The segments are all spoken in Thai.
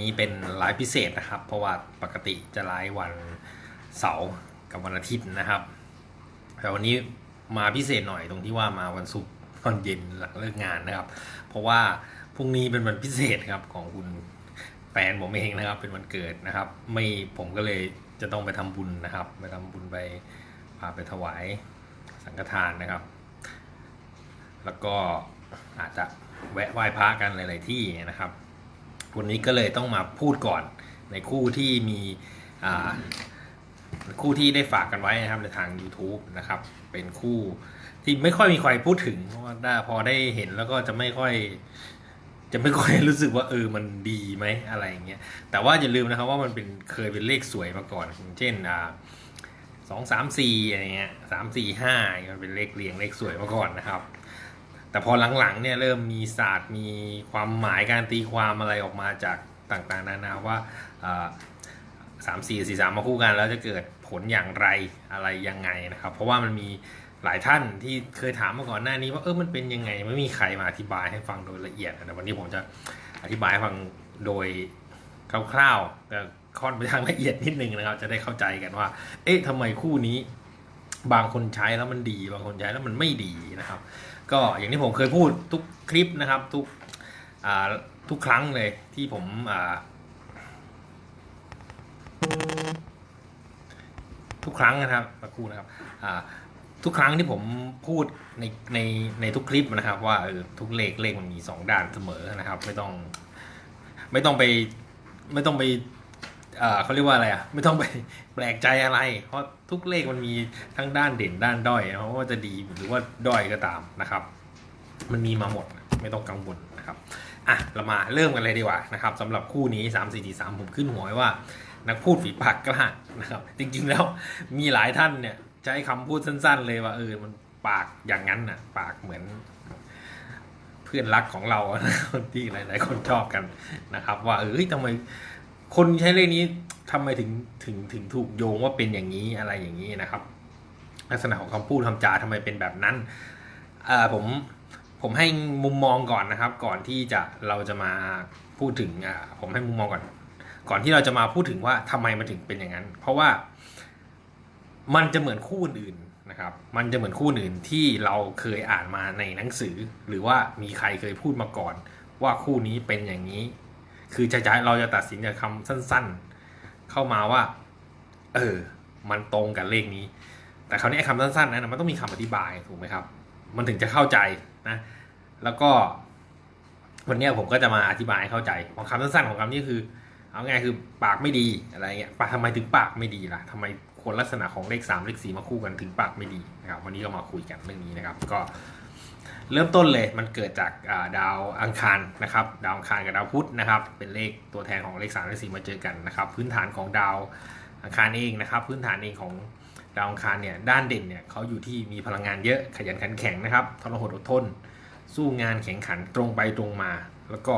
นี้เป็นไลฟ์พิเศษนะครับ เพราะว่าปกติจะไลฟ์วันเสาร์กับวันอาทิตย์นะครับ แต่วันนี้มาพิเศษหน่อยตรงที่ว่ามาวันศุกร์ตอนเย็นหลังเลิกงานนะครับ เพราะว่าพรุ่งนี้เป็นวันพิเศษครับของคุณแฟนผมเองนะครับ เป็นวันเกิดนะครับ ไม่ผมก็เลยจะต้องไปทำบุญนะครับ ไปทำบุญไปพาไปถวายสังฆทานนะครับ แล้วก็อาจจะแวะไหว้พระกันหลาย ๆ ที่นะครับ วันนี้ก็เลยต้องมาพูดก่อนในคู่ที่มีคู่ที่ได้ฝากกันไว้นะครับในทาง YouTube นะครับ เป็นคู่ที่ไม่ค่อยมีใครพูดถึงเพราะว่าพอได้เห็นแล้วก็จะไม่ค่อย จะไม่ค่อยรู้สึกว่าเออมันดีไหมอะไรอย่างเงี้ยแต่ว่าอย่าลืมนะครับว่ามันเป็นเคยเป็นเลขสวยมาก่อน เช่นอ่าสองสามสี่อะไรเงี้ยสามสี่ห้ามันเป็นเลขเรียงเลขสวยมาก่อนนะครับ แต่พอหลังๆเนี่ยเริ่มมีศาสตร์มีความหมายการตีความอะไรออกมาจากต่างๆ นานาว่าสามสี่สี่สามมาคู่กันแล้วจะเกิดผลอย่างไรอะไรยังไงนะครับ เพราะว่ามันมีหลายท่านที่เคยถามมาก่อนหน้านี้ว่าเออมันเป็นยังไงไม่มีใครมาอธิบายให้ฟังโดยละเอียดแต่วันนี้ผมจะอธิบายให้ฟังโดยคร่าวๆแต่ค่อนไปทางละเอียดนิดนึงนะครับ จะได้เข้าใจกันว่า เอ๊ะทำไมคู่นี้ บางคนใช้แล้วมันดี บางคนใช้แล้วมันไม่ดีนะครับ ก็อย่างที่ผมเคยพูดทุกคลิปนะครับทุกทุกครั้งเลยที่ผมทุกครั้งนะครับมาคู่นะครับทุกครั้งที่ผมพูดในในในทุกคลิปนะครับ ว่าเออทุกเลขเลขมันมีสองด้านเสมอนะครับ ไม่ต้องไม่ต้องไปไม่ต้องไป เออเขาเรียกว่าอะไรอะ ไม่ต้องไปแปลกใจอะไร เพราะทุกเลขมันมีทั้งด้านเด่นด้านด้อยนะเพราะว่าจะดีหรือว่าด้อยก็ตามนะครับ มันมีมาหมดไม่ต้องกังวลนะครับอะเรามาเริ่มกันเลยดีกว่านะครับสำหรับคู่นี้ 3 4 4 3 ผมขึ้นหัวไว้ว่า นักพูดฝีปากกล้านะครับ จริงๆแล้วมีหลายท่านเนี่ยใช้คำพูดสั้น ๆ เลยว่าเออมันปากอย่างนั้นน่ะปากเหมือนเพื่อนรักของเราที่หลาย ๆ คนชอบกันนะครับ ว่าเออเฮ้ยทำไม คนใช้เลขนี้ทำไมถึงถึงถึงถูกโยงว่าเป็นอย่างนี้อะไรอย่างนี้นะครับ ลักษณะของคำพูดคำจาทำไมเป็นแบบนั้นอ่าผมผมให้มุมมองก่อนนะครับ ก่อนที่จะเราจะมาพูดถึงอ่าผมให้มุมมองก่อน ก่อนที่เราจะมาพูดถึงว่าทำไมมันถึงเป็นอย่างนั้น เพราะว่ามันจะเหมือนคู่อื่นนะครับ มันจะเหมือนคู่อื่นที่เราเคยอ่านมาในหนังสือ หรือว่ามีใครเคยพูดมาก่อน ว่าคู่นี้เป็นอย่างนี้ คือจะจเราจะตัดสินจากคำสั้น ๆ เข้ามาว่า เออ มันตรงกับเลขนี้ แต่คราวนี้คำสั้นๆนั้นนะมันต้องมีคำอธิบายถูกไหมครับ มันถึงจะเข้าใจนะ แล้วก็ วันนี้ผมก็จะมาอธิบายให้เข้าใจของคำสั้นๆของคำนี้คือ เอาง่ายคือปากไม่ดีอะไรเงี้ยปากทำไมถึงปากไม่ดีล่ะทำไมคนลักษณะของเลขสามเลขสี่มาคู่กันถึงปากไม่ดีนะครับ วันนี้ก็มาคุยกันเรื่องนี้นะครับ ก็ เริ่มต้นเลยมันเกิดจากดาวอังคารนะครับ ดาวอังคารกับดาวพุธนะครับ เป็นเลขตัวแทนของเลขสามเลขสี่มาเจอกันนะครับ พื้นฐานของดาวอังคารเองนะครับ พื้นฐานเองของดาวอังคารเนี่ยด้านเด่นเนี่ยเขาอยู่ที่มีพลังงานเยอะขยันขันแข็งนะครับทรหดอดทน สู้งานแข่งขันตรงไปตรงมา แล้วก็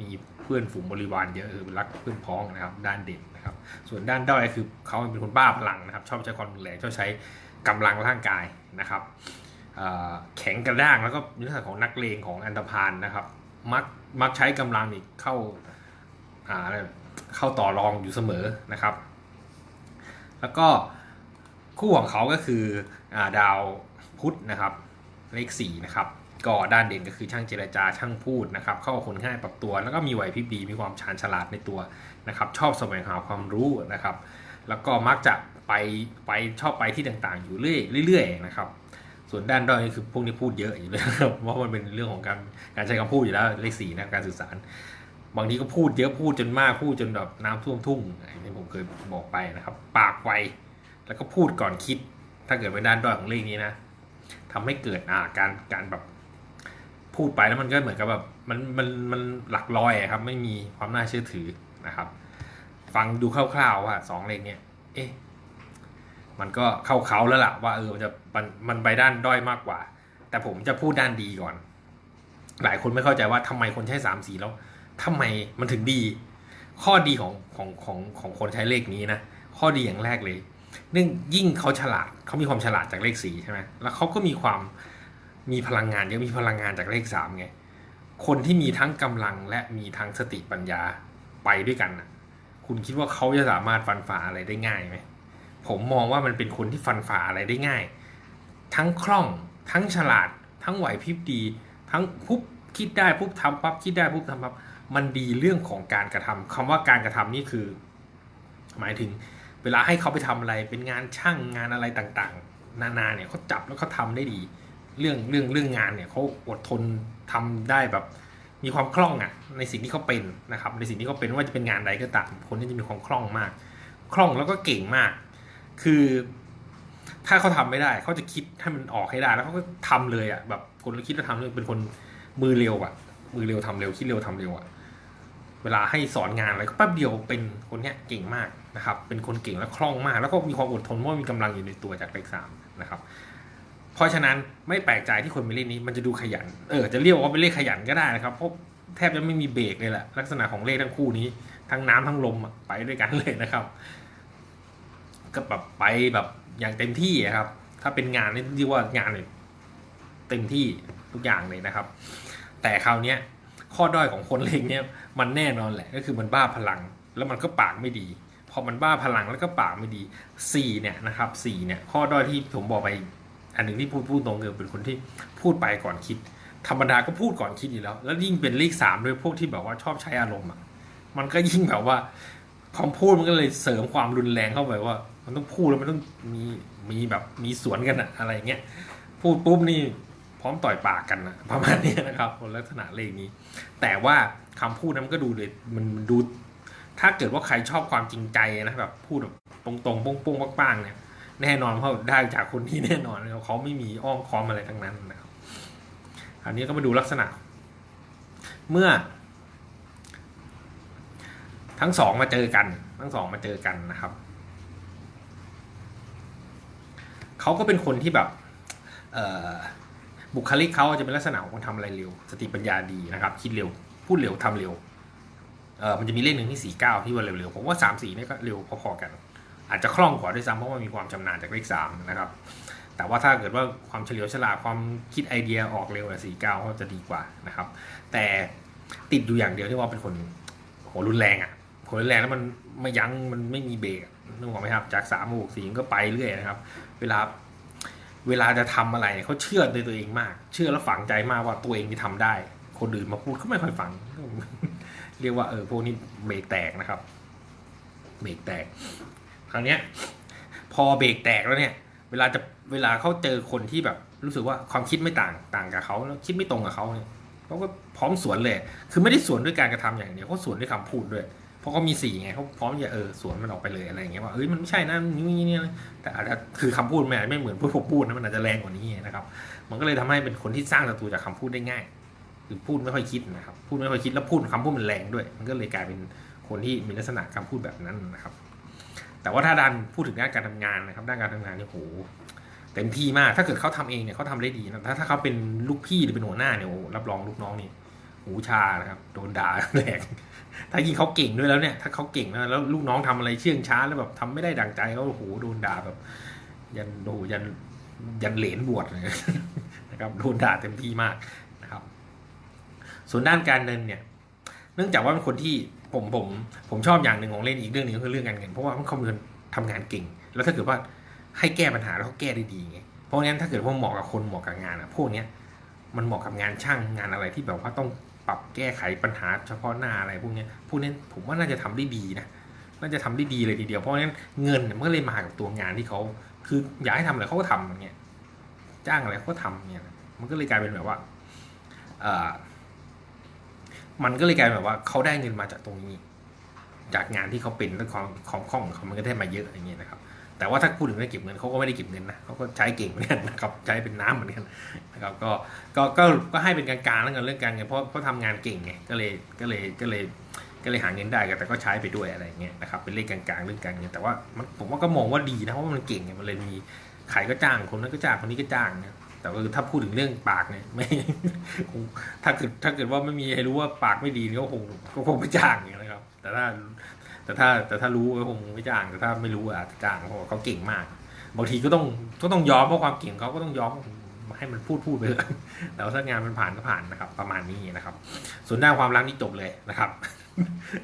มีเพื่อนฝูงบริวารเยอะคือรักเพื่อนพ้องนะครับ ด้านเด่นนะครับ ส่วนด้านด้อยคือเขาเป็นคนบ้าพลังนะครับ ชอบใช้ความรุนแรงชอบใช้กำลังร่างกายนะครับ แข็งกระด้างแล้วก็ในลักษณะของนักเลงของอันธพาลนะครับ มักมักใช้กำลังนี่เข้าเข้าต่อรองอยู่เสมอนะครับ แล้วก็คู่ของเขาก็คืออาดาวพุธนะครับ เลขสี่นะครับก็ด้านเด่นก็คือช่างเจรจาช่างพูดนะครับ เข้าคนง่ายปรับตัว แล้วก็มีไหวพริบดีมีความชาญฉลาดในตัวนะครับ ชอบแสวงหาความรู้นะครับ แล้วก็มักจะไปไปชอบไปที่ต่างๆ อยู่เรื่อยๆนะครับ ส่วนด้านด้อยคือพวกนี้พูดเยอะอยู่เลยครับเพราะมันเป็นเรื่องของการการใช้คำพูดอยู่แล้วเลขสี่นะการสื่อสาร บางทีก็พูดเยอะพูดจนมากพูดจนแบบน้ำท่วมทุ่งอย่างที่ผมเคยบอกไปนะครับ ปากไวแล้วก็พูดก่อนคิด ถ้าเกิดเป็นด้านด้อยของเลขนี้นะทำให้เกิดอ่าการการแบบพูดไปแล้วมันก็เหมือนกับแบบมันมันมันหลักร้อยครับ ไม่มีความน่าเชื่อถือนะครับ ฟังดูคร่าวๆว่าสองเลขเนี้ยเอ๊ะ มันก็เข้าเขาแล้วล่ะว่าเออมันจะมันมันไปด้านด้อยมากกว่า แต่ผมจะพูดด้านดีก่อน หลายคนไม่เข้าใจว่าทำไมคนใช้สามสีแล้วทำไมมันถึงดี ข้อดีของของของของคนใช้เลขนี้นะข้อดีอย่างแรกเลยเนื่องยิ่งเขาฉลาดเขามีความฉลาดจากเลขสีใช่ไหมแล้วเขาก็มีความมีพลังงานเยอะมีพลังงานจากเลขสามไงคนที่มีทั้งกำลังและมีทั้งสติปัญญาไปด้วยกันนะคุณคิดว่าเขาจะสามารถฟันฝ่าอะไรได้ง่ายไหม ผมมองว่ามันเป็นคนที่ฟันฝ่าอะไรได้ง่าย ทั้งคล่อง ทั้งฉลาด ทั้งไหวพริบดี ทั้งปุ๊บคิดได้ปุ๊บทำปั๊บคิดได้ปุ๊บทำปั๊บมันดีเรื่องของการกระทำคำว่าการกระทำนี่คือ หมายถึง เวลาให้เขาไปทำอะไรเป็นงานช่างงานอะไรต่างๆ นานาเนี่ยเขาจับแล้วเขาทาได้ดี เรื่องเรื่องเรื่องงานเนี่ยเขาอดทนทำได้แบบ มีความคล่องอะในสิ่งที่เขาเป็นนะครับ ในสิ่งที่เขาเป็นว่าจะเป็นงานใดก็ตามคนที่จะมีความคล่องมาก คล่องแล้วก็เก่งมาก คือ ถ้าเขาทำไม่ได้ เขาจะคิดให้มันออกให้ได้ แล้วเขาก็ทำเลยอะ แบบคนคิดแล้วทำเลยเป็นคนมือเร็วอะ มือเร็วทำเร็วคิดเร็วทำเร็วอะ เวลาให้สอนงานอะไรก็แป๊บเดียวเป็นคนเนี้ยเก่งมากนะครับ เป็นคนเก่งและคล่องมาก แล้วก็มีความอดทนว่ามีกำลังอยู่ในตัวจากเลขสามนะครับเพราะฉะนั้นไม่แปลกใจที่คนเป็นเลขนี้มันจะดูขยัน เออจะเรียกว่าเป็นเลขขยันก็ได้นะครับเพราะแทบจะไม่มีเบรกเลยแหละลักษณะของเลขทั้งคู่นี้ ทั้งน้ำทั้งลมไปด้วยกันเลยนะครับ ก็แบบไปแบบอย่างเต็มที่ครับ ถ้าเป็นงานนี่เรียกว่างานเนี่ยเต็มที่ทุกอย่างเลยนะครับ แต่คราวเนี้ยข้อด้อยของคนเลขเนี้ยมันแน่นอนแหละก็คือมันบ้าพลัง แล้วมันก็ปากไม่ดีพอมันบ้าพลังแล้วก็ปากไม่ดีสี่เนี่ยนะครับสี่เนี่ยข้อด้อยที่ผมบอกไปอันหนึ่งที่พูดพูดตรงคือเป็นคนที่พูดไปก่อนคิด ธรรมดาก็พูดก่อนคิดอยู่แล้ว แล้วยิ่งเป็นเลขสามด้วยพวกที่แบบว่าชอบใช้อารมณ์อะมันก็ยิ่งแบบว่าคำพูดมันก็เลยเสริมความรุนแรงเข้าไปว่า มันต้องพูดแล้วมันต้องมีมีแบบมีสวนกันอะอะไรเงี้ยพูดปุ๊บนี่พร้อมต่อยปากกันนะประมาณนี้นะครับลักษณะเลขนี้ แต่ว่าคำพูดนั้นมันก็ดูเลยมันมันดู ถ้าเกิดว่าใครชอบความจริงใจนะแบบพูดแบบตรงๆโป้งๆปังๆเนี่ยแน่นอนเพราได้จากคนที่แน่นอนเขาไม่มีอ้อมค้อมอะไรทั้งนั้นนะครับอันนี้ก็มาดูลักษณะ เมื่อ ทั้งสองมาเจอกัน ทั้งสองมาเจอกันนะครับ เขาก็เป็นคนที่แบบบุคลิกเขาจะเป็นลักษณะของคนทำอะไรเร็ว สติปัญญาดีนะครับ คิดเร็ว พูดเร็วทำเร็วเออมันจะมีเลขหนึ่งที่สี่เก้าที่ว่าเร็วๆผมว่าสามสี่นี่ก็เร็วพอๆกัน อาจจะคล่องกว่าด้วยซ้ำเพราะว่ามีความชำนาญจากเลขสามนะครับ แต่ว่าถ้าเกิดว่าความเฉลียวฉลาดความคิดไอเดียออกเร็วสี่เก้าก็จะดีกว่านะครับ แต่ติดอยู่อย่างเดียวที่ว่าเป็นคนโหรุนแรงอะคนรุนแรงแล้วมันไม่ยั้งมันไม่มีเบรก นึกออกไหมครับ จากสามหกสี่ก็ไปเรื่อยนะครับ เวลาเวลาจะทำอะไรเขาเชื่อในตัวเองมาก เชื่อแล้วฝังใจมากว่าตัวเองที่ทำได้ คนอื่นมาพูดเขาไม่ค่อยฟัง เรียกว่าเออพวกนี้เบรกแตกนะครับเบรกแตก คราวเนี้ย พอเบรกแตกแล้วเนี่ย เวลาจะเวลาเขาเจอคนที่แบบ รู้สึกว่าความคิดไม่ต่างต่างกับเขาแล้วคิดไม่ตรงกับเขาเนี่ยเขาก็พร้อมสวนเลย คือไม่ได้สวนด้วยการกระทำอย่างเดียวเขาสวนด้วยคำพูดด้วย ราะเขามีสีไงเขาพร้อมจะเออสวนมันออกไปเลยอะไรอย่างเงี้ยว่าเอ้ยมันไม่ใช่นะนี่นี่นะแต่อาจจะคือคำพูดมันไม่เหมือนพวกผมพูดนะมันอาจจะแรงกว่านี้นะครับ มันก็เลยทำให้เป็นคนที่สร้างศัตรูจากคำพูดได้ง่ายคือพูดไม่ค่อยคิดนะครับ พูดไม่ค่อยคิดแล้วพูดคำพูดมันแรงด้วย มันก็เลยกลายเป็นคนที่มีลักษณะคำพูดแบบนั้นนะครับ แต่ว่าถ้าดันพูดถึงด้านการทำงานนะครับ ด้านการทำงานเนี่ยโหเต็มที่มาก ถ้าเกิดเขาทำเองเนี่ยเขาทำได้ดีนะถ้าถ้าเขาเป็นลูกพี่หรือเป็นหัวหน้าเนี่ยโอ้รับรองลูกน้องนี่ หูชานะครับโดนด่าแรงถ้ายิ่งเขาเก่งด้วยแล้วเนี่ย ถ้าเขาเก่งนะแล้วลูกน้องทำอะไรเชื่องช้าแล้วแบบทำไม่ได้ดังใจเขาโอ้โหโดนด่าแบบ ยันโดยันยันเหรนบวชเลยนะครับโดนด่าเต็มที่มากนะครับ ส่วนด้านการเงินเนี่ย เนื่องจากว่าเป็นคนที่ผมผมผมชอบอย่างหนึ่งของเล่นอีกเรื่องหนึ่งก็คือเรื่องการเงินเพราะว่าเขาเป็นคนทำงานเก่ง แล้วถ้าเกิดว่าให้แก้ปัญหาแล้วเขาแก้ได้ดีไงเพราะงั้นถ้าเกิดว่าเหมาะกับคนเหมาะกับงานอะพวกเนี้ยมันเหมาะกับงานช่างงานอะไรที่แบบว่าต้อง ปรับแก้ไขปัญหาเฉพาะหน้าอะไรพวกนี้พวกนี้ผมว่าน่าจะทำได้ดีนะน่าจะทำได้ดีเลยทีเดียวเพราะงั้นเงินเนี่ยมันก็เลยมากับตัวงานที่เขาคืออยากให้ทำอะไรเขาก็ทำอย่างเงี้ยจ้างอะไรเขาก็ทำเนี่ยมันก็เลยกลายเป็นแบบว่าเอ่อมันก็เลยกลายเป็นแบบว่าเขาได้เงินมาจากตรงนี้ จากงานที่เขาเป็นและความความคล่องของเขามันก็ได้มาเยอะอย่างเงี้ยนะครับ แต่ว่าถ้าพูดถึงเรื่องเก็บเงินเขาก็ไม่ได้เก็บเงินนะเขาก็ใช้เก่งเหมือนกันนะครับใช้เป็นน้ำเหมือนกันนะครับก็ก็ก็ก็ให้เป็นกลางๆแล้วกันเรื่องการเงินเพราะเพราะทำงานเก่งไงก็เลยก็เลยก็เลยก็เลยหาเงินได้แต่ก็ใช้ไปด้วยอะไรเงี้ยนะครับเป็นเลขกลางๆเรื่องการเงินแต่ว่ามันผมว่าก็มองว่าดีนะเพราะว่ามันเก่งไงมันเลยมีใครก็จ้างคนนั้นก็จ้างคนนี้ก็จ้างเนี่ยแต่ว่าถ้าพูดถึงเรื่องปากเนี่ยไม่คงถ้าเกิดถ้าเกิดว่าไม่มีใครรู้ว่าปากไม่ดีก็คงก็คงไม่จ้างอย่างนี้นะครับ แต่ถ้า แต่ถ้าแต่ถ้ารู้ก็คงไม่จ้างแต่ถ้าไม่รู้อาจจะจ้างเพราะว่าเขาเก่งมาก บางทีก็ต้องก็ต้องยอมเพราะความเก่งเขาก็ต้องยอมให้มันพูดพูดไปเถอะแล้วถ้างานมันผ่านก็ผ่านนะครับ ประมาณนี้นะครับ ส่วนด้านความรักนี่จบเลยนะครับ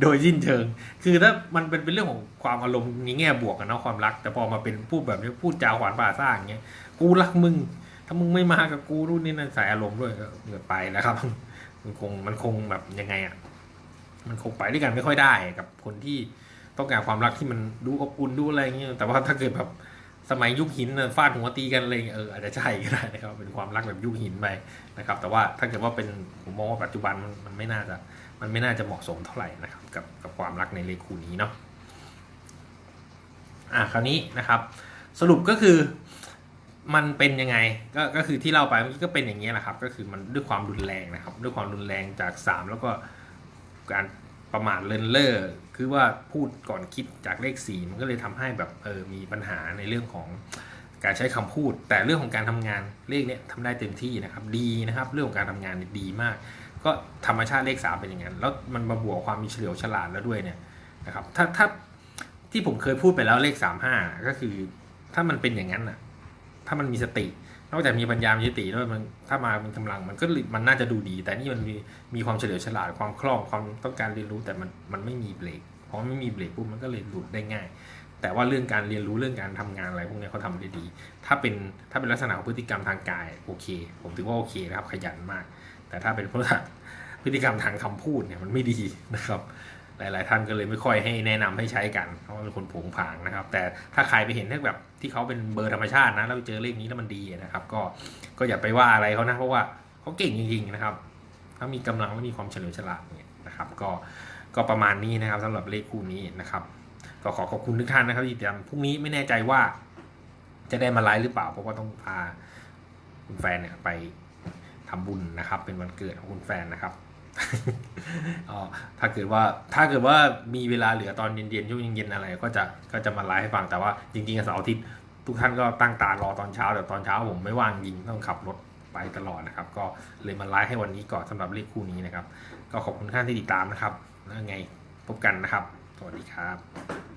โดยสิ้นเชิง คือถ้ามันเป็นเป็นเรื่องของความอารมณ์ในแง่บวกกันเนาะความรัก แต่พอมาเป็นพูดแบบนี้พูดจาหวานป่าซ่าอย่างเงี้ยกูรักมึง ถ้ามึงไม่มากับกูรุ่นนี้นั่นใส่อารมณ์ด้วยก็เกิดไปนะครับ มันคงมันคงแบบยังไงอะ มันคงไปด้วยกันไม่ค่อยได้กับคนที่ต้องการความรักที่มันดูอบอุ่นดูอะไรอย่างเงี้ยแต่ว่าถ้าเกิดแบบสมัยยุคหินฟาดหัวตีกันอะไรอย่างเงี้ยเอออาจจะใช่ก็ได้นะครับเป็นความรักแบบยุคหินไปนะครับ แต่ว่าถ้าเกิดว่าเป็นผมมองว่าปัจจุบันมันไม่น่าจะมันไม่น่าจะเหมาะสมเท่าไหร่นะครับกับกับความรักในเลขคู่นี้เนาะอะคราวนี้นะครับ สรุปก็คือมันเป็นยังไงก็ก็คือที่เล่าไปเมื่อกี้ก็เป็นอย่างนี้ยแหละครับ ก็คือมันด้วยความรุนแรงนะครับ ด้วยความรุนแรงจากสามแล้วก็ การประมาทเลินเล่อคือว่าพูดก่อนคิดจากเลขสี่มันก็เลยทำให้แบบเออมีปัญหาในเรื่องของการใช้คำพูด แต่เรื่องของการทำงานเลขเนี้ยทำได้เต็มที่นะครับ ดีนะครับ เรื่องของการทำงานดีมาก ก็ธรรมชาติเลขสามเป็นอย่างนั้นแล้วมันมาบวกความมีเฉลียวฉลาดแล้วด้วยเนี่ยนะครับถ้าถ้าที่ผมเคยพูดไปแล้วเลขสามห้าก็คือ ถ้ามันเป็นอย่างนั้นอะ ถ้ามันมีสติ นอกจากมีปัญญามีสติด้วยมันถ้ามาเป็นกำลังมันก็มันน่าจะดูดี แต่นี่มันมีมีความเฉลียวฉลาดความคล่องความต้องการเรียนรู้แต่มันมันไม่มีเบรกเพราะไม่มีเบรกปุ๊บมันก็เลยหลุดได้ง่าย แต่ว่าเรื่องการเรียนรู้เรื่องการทำงานอะไรพวกนี้เขาทำได้ดี ถ้าเป็นถ้าเป็นลักษณะของพฤติกรรมทางกายโอเค ผมถือว่าโอเคนะครับขยันมาก แต่ถ้าเป็นพฤติพฤติกรรมทางคำพูดเนี่ยมันไม่ดีนะครับ หลาย ๆ ท่านก็เลยไม่ค่อยให้แนะนำให้ใช้กันเพราะว่าเป็นคนผงผางนะครับ แต่ถ้าใครไปเห็นที่แบบที่เขาเป็นเบอร์ธรรมชาตินะแล้วเจอเลขนี้แล้วมันดีนะครับ ก็ก็อย่าไปว่าอะไรเขานะเพราะว่าเขาเก่งจริง ๆ นะครับถ้ามีกำลังและมีความเฉลียวฉลาดเนี่ยนะครับ ก็ก็ประมาณนี้นะครับสำหรับเลขคู่นี้นะครับ ก็ขอขอบคุณทุกท่านนะครับที่ติดตามพรุ่งนี้ไม่แน่ใจว่า จะได้มาไลฟ์หรือเปล่า เพราะว่าต้องพาคุณแฟนเนี่ยไปทำบุญนะครับ เป็นวันเกิดของคุณแฟนนะครับ อ๋อถ้าเกิดว่าถ้าเกิดว่ามีเวลาเหลือตอนเย็นๆช่วงเย็นๆอะไร ก็จะก็จะมาไลฟ์ให้ฟังแต่ว่าจริงๆเสาร์อาทิตย์ทุกท่านก็ตั้งตารอตอนเช้าแต่ตอนเช้าผมไม่ว่างยิงต้องขับรถไปตลอดนะครับ ก็เลยมาไลฟ์ให้วันนี้ก่อนสำหรับเลขคู่นี้นะครับ ก็ขอบคุณท่านที่ติดตามนะครับแล้วยังไงพบกันนะครับ สวัสดีครับ